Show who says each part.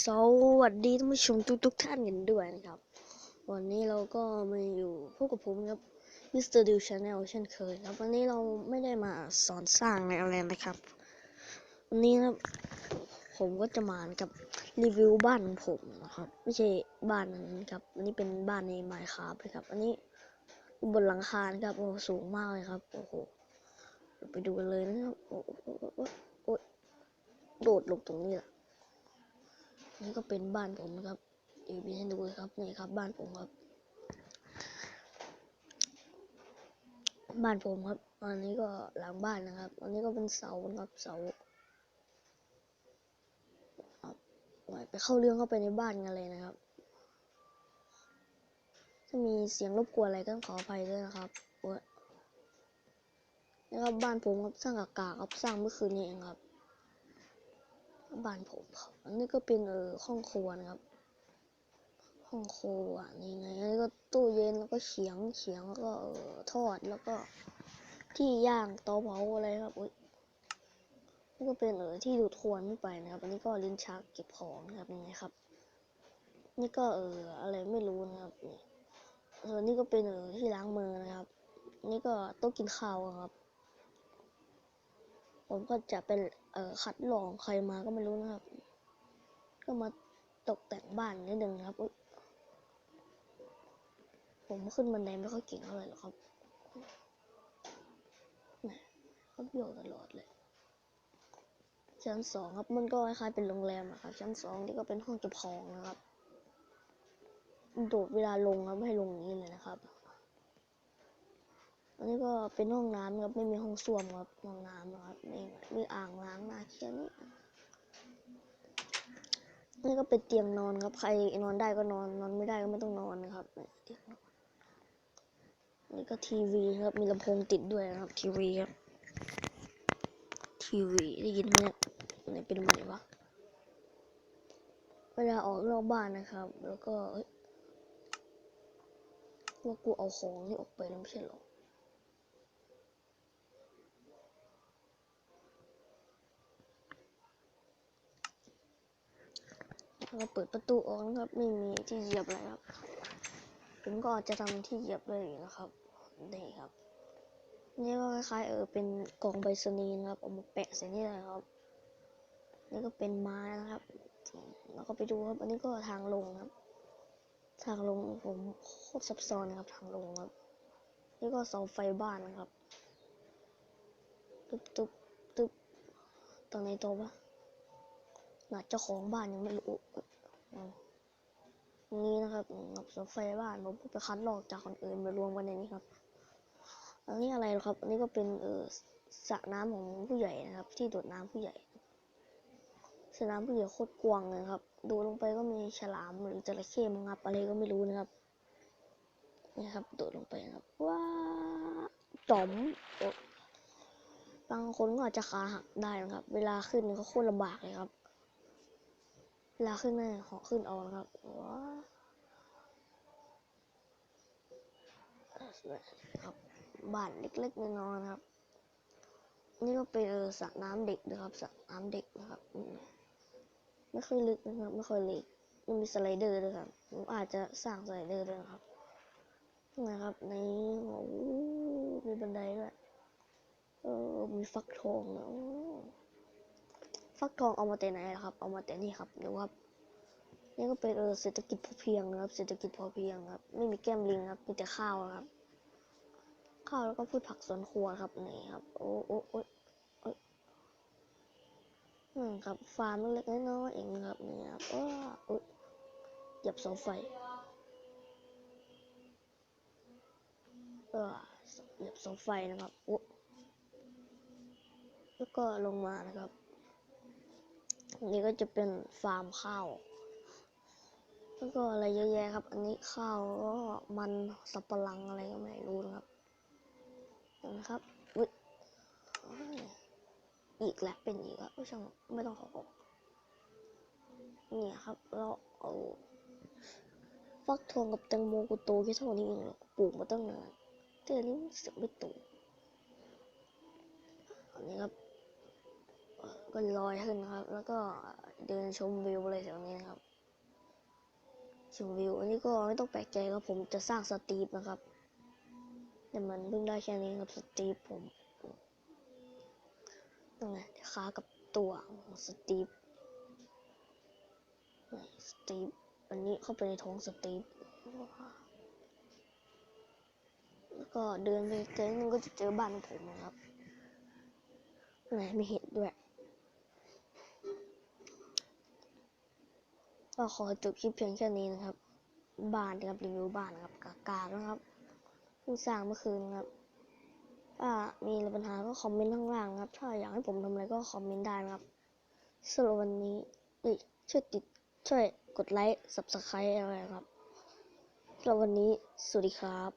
Speaker 1: สวัสดีท่านผู้ชมทุกทุกๆท่านกันด้วยนะครับ วันนี้เราก็มาอยู่พบกับผมครับ Mr. d ิ w Channel เช่นเคยครับวันนี้เราไม่ได้มาสอนสร้างในอะไรนะครับ วันนี้นะครับผมก็จะมากับรีวิวบ้านของผมนะครับ ไม่ใช่บ้านนั้นครับ อันนี้เป็นบ้านใน Minecraft นะครับ อันนี้บนหลังคาครับโอ้สูงมากเลยครับโอ้โหไปดูกันเลยนะครับโอ้โหโอ้โหโอ้โหโอ้โหโดดลงตรงนี้แหละ นี่ก็เป็นบ้านผมนะครับเดี๋ยวมีให้ดูเลยครับนี่ครับ บ้านผมครับ บ้านผมครับอันนี้ก็หลังบ้านนะครับ อันนี้ก็เป็นเสานะครับเสาไปเข้าเรื่องเข้าไปในบ้านกันเลยนะครับ ถ้ามีเสียงรบกวนอะไรก็ขออภัยด้วยนะครับโอ้ยนะครับบ้านผมครับสร้างกากาครับสร้างเมื่อคืนนี้เองครับ บ้านผมอันนี้ก็เป็นเออห้องครัวนะครับ ห้องครัวนี่ไงอันนี้ก็ตู้เย็นแล้วก็เขียงเขียงแล้วก็เออทอดแล้วก็ที่ย่างเตาเผาอะไรครับอุ้ยนี่ก็เป็นเออที่ดูดควนขึ้นไปนะครับ อันนี้ก็ลิ้นชักเก็บของนะครับนี่ไงครับ นี่ก็เอออะไรไม่รู้นะครับนี่เออนี่ก็เป็นเออที่ล้างมือนะครับ นี่ก็โต๊ะกินข้าวครับ ผมก็จะเป็นเอ่อคัดลองใครมาก็ไม่รู้นะครับ ก็มาตกแต่งบ้านนิดนึงนะครับผมขึ้นบันไดไม่ค่อยเก่งเท่าไหร่หรอกครับแหมเขาโยกตลอดเลย ชั้นสองครับมันก็คล้ายๆเป็นโรงแรมอะครับ ชั้นสองนี่ก็เป็นห้องเก็บของนะครับ โดดเวลาลงครับไม่ให้ลงนี้เลยนะครับ อันนี้ก็เป็นห้องน้ำครับไม่มีห้องส้วมครับห้องน้ำนะครับนี่มีอ่างล้างหน้าแค่นี้นี่ก็เป็นเตียงนอนครับ ใครนอนได้ก็นอนนอนไม่ได้ก็ไม่ต้องนอนนะครับนี่เตียงนอนนี่ก็ทีวีครับมีลำโพงติดด้วยนะครับ ทีวีครับทีวีได้ยินไหมเนี่ยเป็นไหมวะเวลาออกนอกบ้านนะครับ แล้วก็ว่ากูเอาของนี่ออกไปแล้วไม่ใช่หรอ แล้ว ก็เปิดประตูออกนะครับ ไม่มีที่เหยียบเลยครับ ผมก็จะทำที่เหยียบเลยนะครับนี่ครับนี่ก็คล้ายๆเออเป็นกล่องใบสนีนะครับเอามาแปะใส่นี่เลยครับนี่ก็เป็นไม้นะครับ แล้วก็ไปดูครับ อันนี้ก็ทางลงครับ ทางลงผมโคตรซับซ้อนนะครับ ทางลงครับ นี่ก็เสาไฟบ้านนะครับ ตึ๊บตึ๊บตึ๊บตรงไหนตัวปะ น่าเจ้าของบ้านยังไม่รู้อืมนี่นะครับกับเสาไฟบ้านผมไปคัดลอกจากคนอื่นมารวมกันในนี้ครับ อันนี้อะไรหรอครับ อันนี้ก็เป็นเออสระน้ำของผู้ใหญ่นะครับ ที่โดดน้ำผู้ใหญ่สระน้ำผู้ใหญ่โคตรกว้างเลยครับ ดูลงไปก็มีฉลามหรือจระเข้มังับอะไรก็ไม่รู้นะครับนี่ครับโดดลงไปนะครับว้าจอมบางคนก็อาจจะขาหักได้นะครับ เวลาขึ้นก็โคตรลำบากเลยครับ ลาขึ้นเนี่ยเหาะขึ้นเอานะครับว้าครับบ้านเล็กๆน้อยๆนะครับ นี่ก็เป็นสระน้ำเด็กนะครับสระน้ำเด็กนะครับ ไม่ค่อยลึกนะครับ ไม่ค่อยลึกมันมีสไลเดอร์ด้วยครับผมอาจจะสร้างสไลเดอร์ด้วยนะครับนะครับในโอ้มีบันไดด้วยเออมีฟักทองนะ ฟักทองเอามาแต่ไหนล่ะครับ เอามาแต่นี่ครับดูครับ นี่ก็เป็นเออเศรษฐกิจพอเพียงนะครับ เศรษฐกิจพอเพียงครับ ไม่มีแก้มลิงครับ มีแต่ข้าวครับ ข้าวแล้วก็พืชผักสวนครัวครับนี่ครับ โอ้โอ้โอ้โอ้ยอืมครับ ฟาร์มเล็กๆน้อยๆเองครับนี่ครับว้าโอ้หยียบเสาไฟเออหยียบเสาไฟนะครับโอ้แล้วก็ลงมานะครับ นี้ก็จะเป็นฟาร์มข้าว แล้วก็อะไรเยอะแยะครับ อันนี้ข้าวก็มันสับปะหลังอะไรก็ไม่รู้นะครับเห็นะครับอุ้ยอีกแล้วเป็นอีกแล้วช่างไม่ต้องขอบอกเนี่ยครับเราเอาฟักทองกับแตงโมกูโตแค่เท่านี้เองปลูกมาตั้งนานแต่อันนี้เสือกไม่โตอันนี้ครับ ก็ลอยขึ้นครับ แล้วก็เดินชมวิวอะไรแถวนี้นะครับ ชมวิว อันนี้ก็ไม่ต้องแปลกใจครับผมจะสร้างสตีฟนะครับ แต่มันเพิ่งได้แค่นี้ครับสตีฟผมนั่นไงขากับตัวของสตีฟสตีฟอันนี้เข้าไปในท้องสตีฟแล้วก็เดินไปเจอนึงก็จะเจอบ้านของผมนะครับไหนไม่เห็นด้วย ก็ขอจบคลิปเพียงแค่นี้นะครับ บ้านนะครับรีวิวบ้านนะครับกากานะครับเพิ่งสร้างเมื่อคืนนะครับถ้ามีอะไรปัญหาก็คอมเมนต์ข้างล่างนะครับ ถ้าอยากให้ผมทำอะไรก็คอมเมนต์ได้นะครับสำหรับวันนี้ช่วยติดช่วยกดไลค์ subscribe อะไรครับสำหรับวันนี้สวัสดีครับ